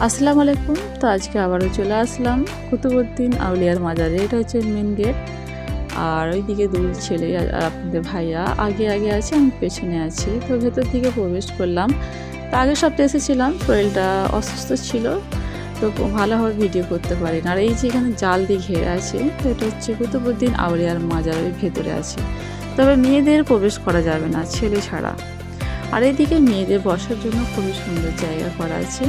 আসসালামু আলাইকুম। তো আজকে আবারও চলে আসলাম কুতুবুদ্দিন আউলিয়ার মাজারে। এটা হচ্ছে মেন গেট আর ওইদিকে দুই ছেলে আপনাদের ভাইয়া আগে আগে আছে, আমি পেছনে আছি। তো ভেতর দিকে প্রবেশ করলাম। তো আগের সপ্তাহে এসেছিলাম, শরীরটা অসুস্থ ছিল। তো ভালোভাবে ভিডিও করতে পারি না আর এই যে এখানে জাল দিয়ে ঘেরে আছে, তো এটা হচ্ছে কুতুবুদ্দিন আউলিয়ার মাজার, ওই ভেতরে আছে। তবে মেয়েদের প্রবেশ করা যাবে না, ছেলে ছাড়া। আর এদিকে মেয়েদের বসার জন্য খুবই সুন্দর জায়গা করা আছে।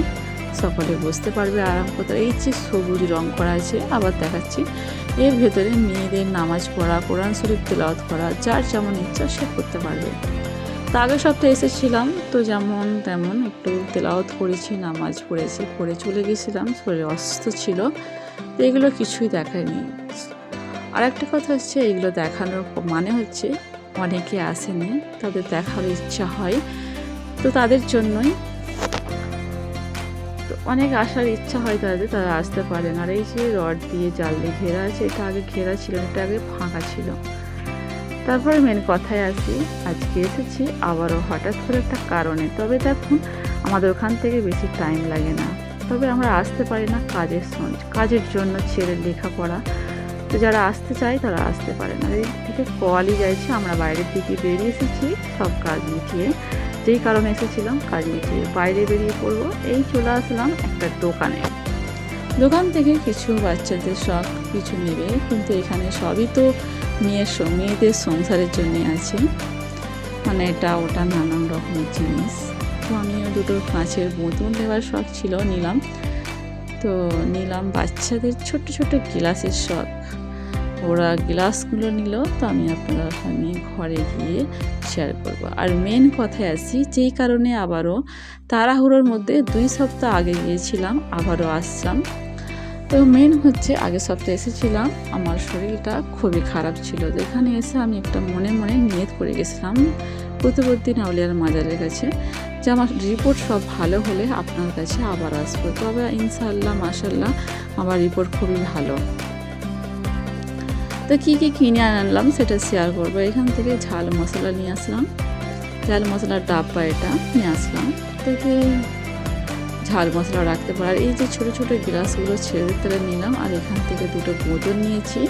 সকলে বসতে পারবে আরাম করতে। এই যে সবুজ রং করা আছে, আবার দেখাচ্ছি। এর ভেতরে মেয়েদের নামাজ পড়া, কোরআন শরীফ তেলাওয়াত করা, যার যেমন ইচ্ছা সে করতে পারবে। তো আগের সপ্তাহে এসেছিলাম, তো যেমন তেমন একটু তেলাওয়াত করেছি, নামাজ পড়েছি, পড়ে চলে গেছিলাম, শরীর অসুস্থ ছিল, তো এগুলো কিছুই দেখায়নি। আর একটা কথা হচ্ছে, এগুলো দেখানোর মানে হচ্ছে অনেকে আসেনি, তাদের দেখার ইচ্ছা হয়, তো তাদের জন্যই অনেক আসার ইচ্ছা হয় তাদের, তারা আসতে পারে না। আর এই যে রড দিয়ে জাল দিয়ে ঘেরা আছে, এটা আগে ঘেরা ছিল, এটা আগে ফাঁকা ছিল। তারপরে মেন কথায় আসি, আজকে এসেছি, আবারও হঠাৎ করে একটা কারণে। তবে দেখুন, আমাদের ওখান থেকে বেশি টাইম লাগে না। তবে আমরা আসতে পারি না কাজের কাজের জন্য ছেলের লেখাপড়া। তো যারা আসতে চায়, তারা আসতে পারে না। এই থেকে কলই যাইছে, আমরা বাইরের দিকে বেরিয়ে এসেছি, সব কাজ মিটিয়ে যেই কারণে এসেছিলাম, কাজ মিটিয়ে বাইরে বেরিয়ে পড়ব, এই চলে আসলাম একটা দোকানে। দোকান থেকে কিছু বাচ্চাদের শখ কিছু নেবে, কিন্তু এখানে সবই তো মেয়ের মেয়েদের সংসারের জন্য আছে। মানে এটা, ওটা নানান রকমের জিনিস। তো আমিও দুটো কাঁচের বোতল নেওয়ার শখ ছিল, নিলাম। তো নিলাম বাচ্চাদের ছোট ছোট গ্লাসের শখ। ওরা গ্লাসগুলো নিল, তো আমি আপনাদের আমি ঘরে গিয়ে শেয়ার করব। আর মেন কথায় আসি যেই কারণে আবারও তাড়াহুড়োর মধ্যে দুই সপ্তাহ আগে গিয়েছিলাম, আবারও আসলাম। তো মেন হচ্ছে, আগের সপ্তাহে এসেছিলাম, আমার শরীরটা খুবই খারাপ ছিল। যেখানে এসে আমি একটা মনে মনে নিয়ত করে গেছিলাম কুতুবুদ্দিন আউলিয়ার মাজারের কাছে, যে আমার রিপোর্ট সব ভালো হলে আপনার কাছে আবার আসব। তবে ইনশাল্লাহ মাসাল্লাহ আমার রিপোর্ট খুবই ভালো। তো কী কী কিনে আনলাম সেটা শেয়ার করব। এখান থেকে ঝাল মশলা নিয়ে আসলাম। ঝাল মশলার ডাব্বা এটা নিয়ে আসলাম। থেকে ঝাল মশলা রাখতে পারে। এই যে ছোটো ছোটো গ্লাসগুলো ছেড়ে দিতে নিলাম, আর এখান থেকে দুটো বোতল নিয়েছি,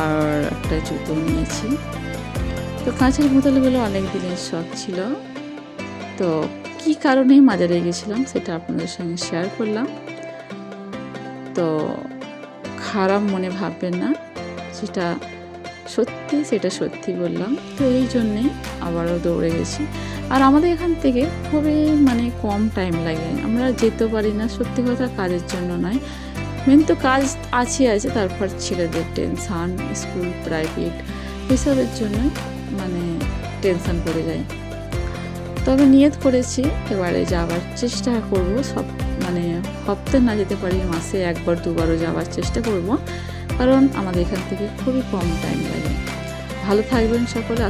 আর একটা জুতো নিয়েছি। তো কাঁচের বোতলগুলো অনেক দিনের শখ ছিল। তো কী কারণে মাজারে গেছিলাম সেটা আপনাদের সঙ্গে শেয়ার করলাম। তো খারাপ মনে ভাববেন না। যেটা সত্যি, সেটা সত্যি বললাম। তো এই জন্যে আবারও দৌড়ে গেছি। আর আমাদের এখান থেকে খুবই মানে কম টাইম লাগে। আমরা যেতে পারি না, সত্যি কথা কাজের জন্য নয়। মেন তো কাজ আছে আছে, তারপর ছেলেদের টেনশান স্কুল প্রাইভেট এসবের জন্য মানে টেনশান পড়ে যায়। তবে নিয়ত করেছি, এবারে যাওয়ার চেষ্টা করব সব মানে হপ্তাহ না যেতে পারি, মাসে একবার, দুবারও যাওয়ার চেষ্টা করব। কারণ আমাদের এখান থেকে খুবই কম টাইম লাগে। ভালো থাকবেন সকলে